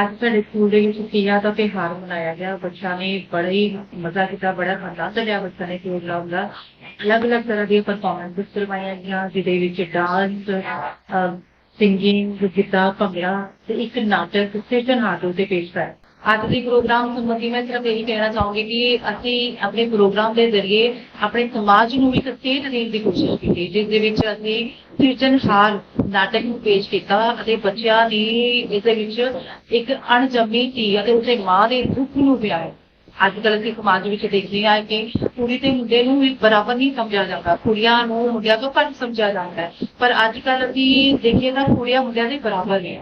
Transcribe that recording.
ਅੱਜ ਸਾਡੇ ਸਕੂਲ ਦੇ ਵਿੱਚ ਤੀਆਂ ਦਾ ਤਿਉਹਾਰ ਮਨਾਇਆ ਗਿਆ। ਬੱਚਿਆਂ ਨੇ ਬੜਾ ਹੀ ਮਜ਼ਾ ਕੀਤਾ, ਬੜਾ ਆਨੰਦ ਲਿਆ ਬੱਚਿਆਂ ਨੇ ਪ੍ਰੋਗਰਾਮ ਦਾ। ਅਲੱਗ-ਅਲੱਗ ਤਰ੍ਹਾਂ ਦੀਆਂ ਪਰਫਾਰਮੈਂਸਸ ਕਰਵਾਈਆਂ ਗਈਆਂ, ਜਿਹਦੇ ਵਿੱਚ ਡਾਂਸ ਸਿੰਗਿੰਗ ਗਿੱਧਾ, ਭੰਗੜਾ ਤੇ ਇੱਕ ਨਾਟਕ ਸਿੱਟਨ ਹਾਟੋ ਤੇ ਪੇਸ਼ ਕਰਾਇਆ। ਅੱਜ ਦੇ ਪ੍ਰੋਗਰਾਮ ਸੰਬੰਧੀ ਮੈਂ ਸਿਰਫ ਇਹੀ ਕਹਿਣਾ ਚਾਹੂੰਗੀ ਕਿ ਅਸੀਂ ਆਪਣੇ ਪ੍ਰੋਗਰਾਮ ਦੇ ਜ਼ਰੀਏ ਆਪਣੇ ਸਮਾਜ ਨੂੰ ਇੱਕ ਸੇਧ ਦੇਣ ਦੀ ਕੋਸ਼ਿਸ਼ ਕੀਤੀ, ਜਿਸ ਦੇ ਵਿੱਚ ਅਸੀਂ ਸਿਰਜਣਹਾਰ ਨਾਟਕ ਨੂੰ ਪੇਸ਼ ਕੀਤਾ ਅਤੇ ਬੱਚਿਆਂ ਨੇ ਇਸ ਦੇ ਵਿੱਚ ਇੱਕ ਅਣਜੰਮੀ ਧੀ ਅਤੇ ਉਸਦੇ ਮਾਂ ਦੇ ਦੁੱਖ ਨੂੰ ਬਿਆਇਆ ਅੱਜ ਕੱਲ੍ਹ ਅਸੀਂ ਸਮਾਜ ਵਿੱਚ ਦੇਖਦੇ ਹਾਂ ਕਿ ਕੁੜੀ ਤੇ ਮੁੰਡੇ ਨੂੰ ਵੀ ਬਰਾਬਰ ਨਹੀਂ ਸਮਝਿਆ ਜਾਂਦਾ, ਕੁੜੀਆਂ ਨੂੰ ਮੁੰਡਿਆਂ ਤੋਂ ਘੱਟ ਸਮਝਿਆ ਜਾਂਦਾ ਹੈ। ਪਰ ਅੱਜ ਕੱਲ੍ਹ ਅਸੀਂ ਦੇਖੀਏ ਤਾਂ ਕੁੜੀਆਂ ਮੁੰਡਿਆਂ ਦੇ ਬਰਾਬਰ ਨੇ।